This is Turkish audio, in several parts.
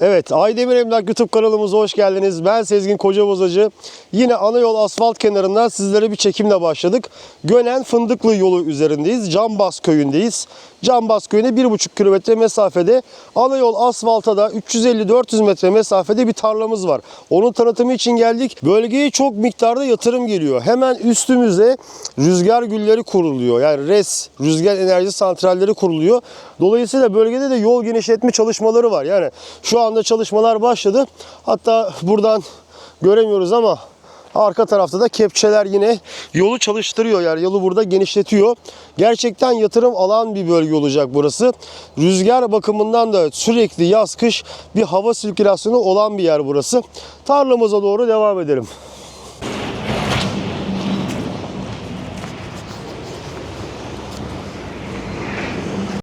Evet, Aydemir Emlak YouTube kanalımıza hoş geldiniz. Ben Sezgin Kocabozacı. Yine ana yol asfalt kenarından sizlere bir çekimle başladık. Gönen Fındıklı yolu üzerindeyiz. Cambaz köyündeyiz. Cambaz köyüne 1,5 kilometre mesafede. Ana yol asfalta da 350-400 metre mesafede bir tarlamız var. Onun tanıtımı için geldik. Bölgeye çok miktarda yatırım geliyor. Hemen üstümüze rüzgar gülleri kuruluyor. Yani RES, rüzgar enerji santralleri kuruluyor. Dolayısıyla bölgede de yol genişletme çalışmaları var. Yani şu anda çalışmalar başladı. Hatta buradan göremiyoruz ama arka tarafta da kepçeler yine yolu çalıştırıyor. Yani yolu burada genişletiyor. Gerçekten yatırım alan bir bölge olacak burası. Rüzgar bakımından da sürekli yaz kış bir hava sirkülasyonu olan bir yer burası. Tarlamıza doğru devam edelim.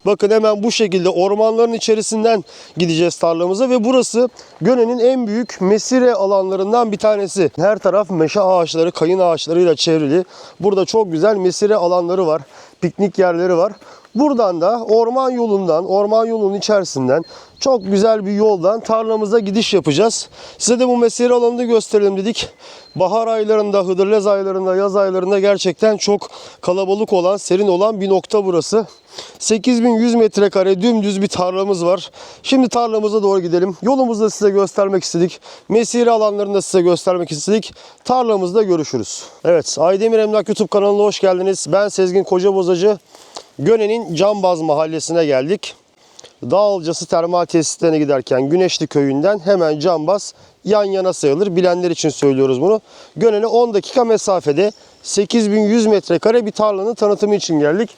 Bakın hemen bu şekilde ormanların içerisinden gideceğiz tarlamıza ve burası Göne'nin en büyük mesire alanlarından bir tanesi. Her taraf meşe ağaçları, kayın ağaçlarıyla çevrili. Burada çok güzel mesire alanları var, piknik yerleri var. Buradan da orman yolundan, orman yolunun içerisinden çok güzel bir yoldan tarlamıza gidiş yapacağız. Size de bu mesire alanını gösterelim dedik. Bahar aylarında, Hıdırlez aylarında, yaz aylarında gerçekten çok kalabalık olan, serin olan bir nokta burası. 8100 metrekare dümdüz bir tarlamız var. Şimdi tarlamıza doğru gidelim. Yolumuzu da size göstermek istedik. Mesire alanlarını da size göstermek istedik. Tarlamızda görüşürüz. Evet, Aydemir Emlak YouTube kanalına hoş geldiniz. Ben Sezgin Kocabozacı. Göne'nin Cambaz mahallesine geldik. Dağılcası termal tesislerine giderken Güneşli köyünden hemen Cambaz yan yana sayılır. Bilenler için söylüyoruz bunu. Gönen'e 10 dakika mesafede 8100 metrekare bir tarlanın tanıtımı için geldik.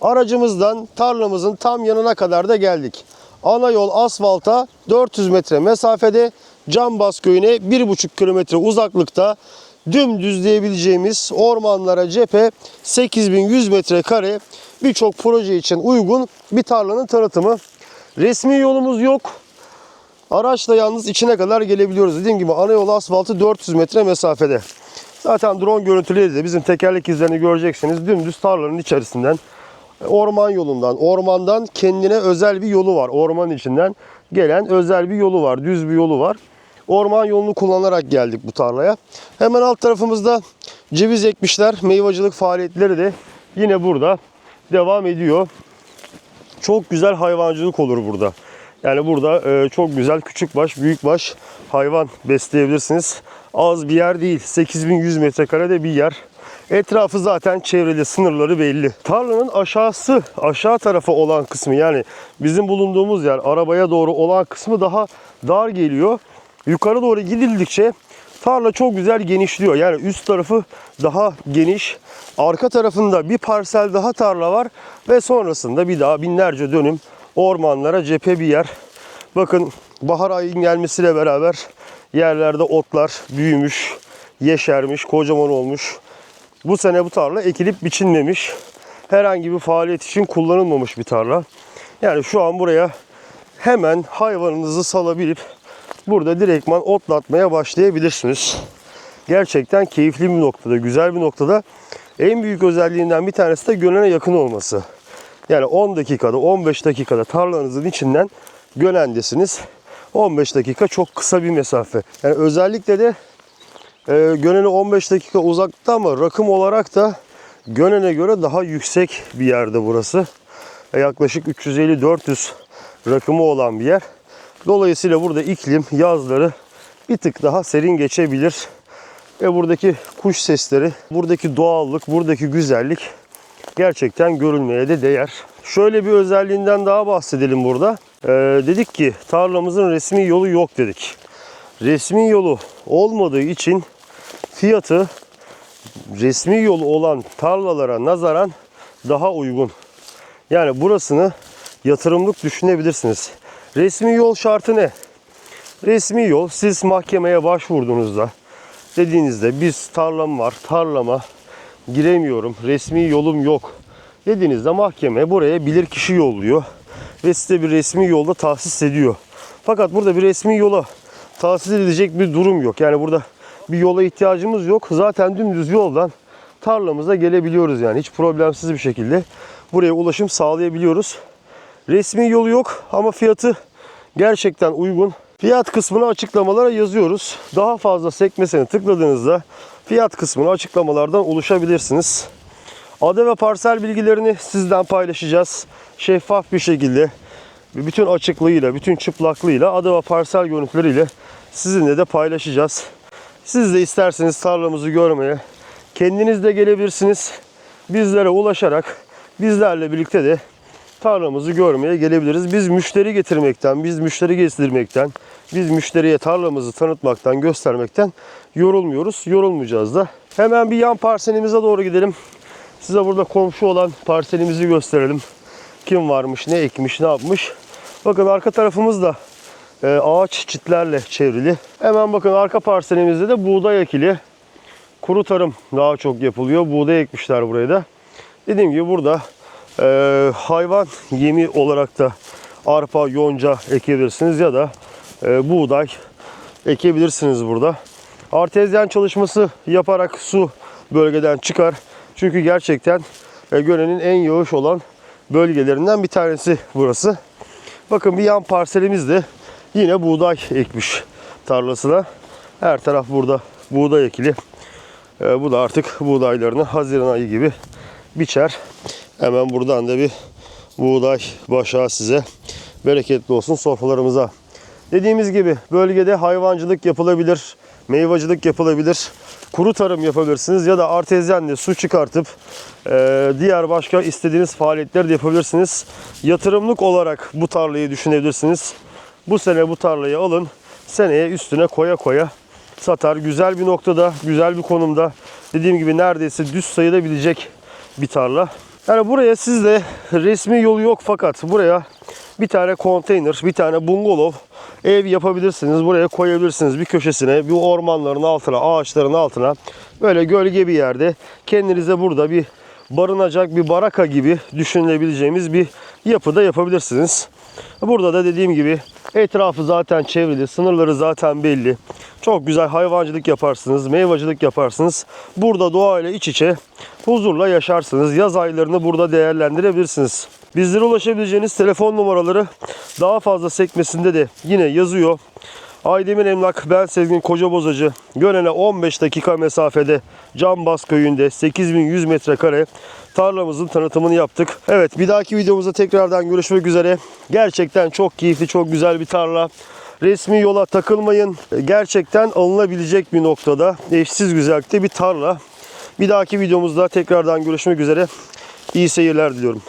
Aracımızdan tarlamızın tam yanına kadar da geldik. Ana yol asfalta 400 metre mesafede Cambaz köyüne 1,5 kilometre uzaklıkta dümdüz diyebileceğimiz ormanlara cephe 8100 metrekare birçok proje için uygun bir tarlanın tanıtımı. Resmi yolumuz yok. Araçla yalnız içine kadar gelebiliyoruz. Dediğim gibi ana yol asfaltı 400 metre mesafede. Zaten drone görüntüleri de bizim tekerlek izlerini göreceksiniz. Dümdüz tarlanın içerisinden orman yolundan, ormandan kendine özel bir yolu var. Orman içinden gelen özel bir yolu var, düz bir yolu var. Orman yolunu kullanarak geldik bu tarlaya. Hemen alt tarafımızda ceviz ekmişler. Meyvacılık faaliyetleri de yine burada devam ediyor. Çok güzel hayvancılık olur burada. Yani burada e, çok güzel küçükbaş, büyükbaş hayvan besleyebilirsiniz. Az bir yer değil. 8100 metrekarede bir yer. Etrafı zaten çevreli, sınırları belli. Tarlanın aşağısı, aşağı tarafa olan kısmı yani bizim bulunduğumuz yer arabaya doğru olan kısmı daha dar geliyor. Yukarı doğru gidildikçe tarla çok güzel genişliyor. Yani üst tarafı daha geniş. Arka tarafında bir parsel daha tarla var ve sonrasında bir daha binlerce dönüm ormanlara cephe bir yer. Bakın bahar ayının gelmesiyle beraber yerlerde otlar büyümüş, yeşermiş, kocaman olmuş. Bu sene bu tarla ekilip biçilmemiş. Herhangi bir faaliyet için kullanılmamış bir tarla. Yani şu an buraya hemen hayvanınızı salabilip burada direktman otlatmaya başlayabilirsiniz. Gerçekten keyifli bir noktada, güzel bir noktada. En büyük özelliğinden bir tanesi de Gönen'e yakın olması. Yani 10 dakikada, 15 dakikada tarlanızın içinden Gönen'desiniz. 15 dakika çok kısa bir mesafe. Yani özellikle de e, Gönen'e 15 dakika uzakta ama rakım olarak da Gönen'e göre daha yüksek bir yerde burası. E, yaklaşık 350-400 rakımı olan bir yer. Dolayısıyla burada iklim yazları bir tık daha serin geçebilir. Ve buradaki kuş sesleri, buradaki doğallık, buradaki güzellik gerçekten görülmeye de değer. Şöyle bir özelliğinden daha bahsedelim burada. Ee, dedik ki tarlamızın resmi yolu yok dedik. Resmi yolu olmadığı için fiyatı resmi yolu olan tarlalara nazaran daha uygun. Yani burasını yatırımlık düşünebilirsiniz. Resmi yol şartı ne? Resmi yol siz mahkemeye başvurduğunuzda dediğinizde biz tarlam var, tarlama giremiyorum, resmi yolum yok dediğinizde mahkeme buraya bilirkişi yolluyor ve size bir resmi yolda tahsis ediyor. Fakat burada bir resmi yola tahsis edilecek bir durum yok. Yani burada bir yola ihtiyacımız yok. Zaten dümdüz yoldan tarlamıza gelebiliyoruz yani hiç problemsiz bir şekilde buraya ulaşım sağlayabiliyoruz. Resmi yolu yok ama fiyatı gerçekten uygun. Fiyat kısmını açıklamalara yazıyoruz. Daha fazla sekmesini tıkladığınızda fiyat kısmını açıklamalardan ulaşabilirsiniz. Ada ve parsel bilgilerini sizden paylaşacağız. Şeffaf bir şekilde bütün açıklığıyla, bütün çıplaklığıyla ada ve parsel görüntüleriyle sizinle de paylaşacağız. Siz de isterseniz tarlamızı görmeye kendiniz de gelebilirsiniz. Bizlere ulaşarak bizlerle birlikte de tarlamızı görmeye gelebiliriz. Biz müşteri getirmekten, biz müşteri gezdirmekten, biz müşteriye tarlamızı tanıtmaktan, göstermekten yorulmuyoruz. Yorulmayacağız da. Hemen bir yan parselimize doğru gidelim. Size burada komşu olan parselimizi gösterelim. Kim varmış, ne ekmiş, ne yapmış. Bakın arka tarafımız da e, ağaç çitlerle çevrili. Hemen bakın arka parselimizde de buğday ekili. Kuru tarım daha çok yapılıyor. Buğday ekmişler buraya da. Dediğim gibi burada e, hayvan yemi olarak da arpa, yonca ekebilirsiniz ya da e, buğday ekebilirsiniz burada. Artezyen çalışması yaparak su bölgeden çıkar. Çünkü gerçekten e, Göre'nin en yağış olan bölgelerinden bir tanesi burası. Bakın bir yan parselimiz de yine buğday ekmiş tarlasına. Her taraf burada buğday ekili. E, bu da artık buğdaylarını Haziran ayı gibi biçer. Hemen buradan da bir buğday başağı size bereketli olsun sofralarımıza. Dediğimiz gibi bölgede hayvancılık yapılabilir, meyvacılık yapılabilir, kuru tarım yapabilirsiniz ya da artezyenle su çıkartıp e, diğer başka istediğiniz faaliyetler de yapabilirsiniz. Yatırımlık olarak bu tarlayı düşünebilirsiniz. Bu sene bu tarlayı alın, seneye üstüne koya koya satar. Güzel bir noktada, güzel bir konumda. Dediğim gibi neredeyse düz sayılabilecek bir tarla. Yani buraya sizde resmi yolu yok fakat buraya bir tane konteyner, bir tane bungalov ev yapabilirsiniz. Buraya koyabilirsiniz bir köşesine, bir ormanların altına, ağaçların altına. Böyle gölge bir yerde kendinize burada bir barınacak bir baraka gibi düşünülebileceğimiz bir yapıda yapabilirsiniz. Burada da dediğim gibi etrafı zaten çevrili, sınırları zaten belli. Çok güzel hayvancılık yaparsınız, meyvacılık yaparsınız. Burada doğayla iç içe huzurla yaşarsınız. Yaz aylarını burada değerlendirebilirsiniz. Bizlere ulaşabileceğiniz telefon numaraları daha fazla sekmesinde de yine yazıyor. Aydemir Emlak, ben Sezgin Kocabozacı. Gönen'e 15 dakika mesafede Cambaz köyünde 8100 metrekare tarlamızın tanıtımını yaptık. Evet bir dahaki videomuzda tekrardan görüşmek üzere. Gerçekten çok keyifli, çok güzel bir tarla. Resmi yola takılmayın. Gerçekten alınabilecek bir noktada eşsiz güzellikte bir tarla. Bir dahaki videomuzda tekrardan görüşmek üzere. İyi seyirler diliyorum.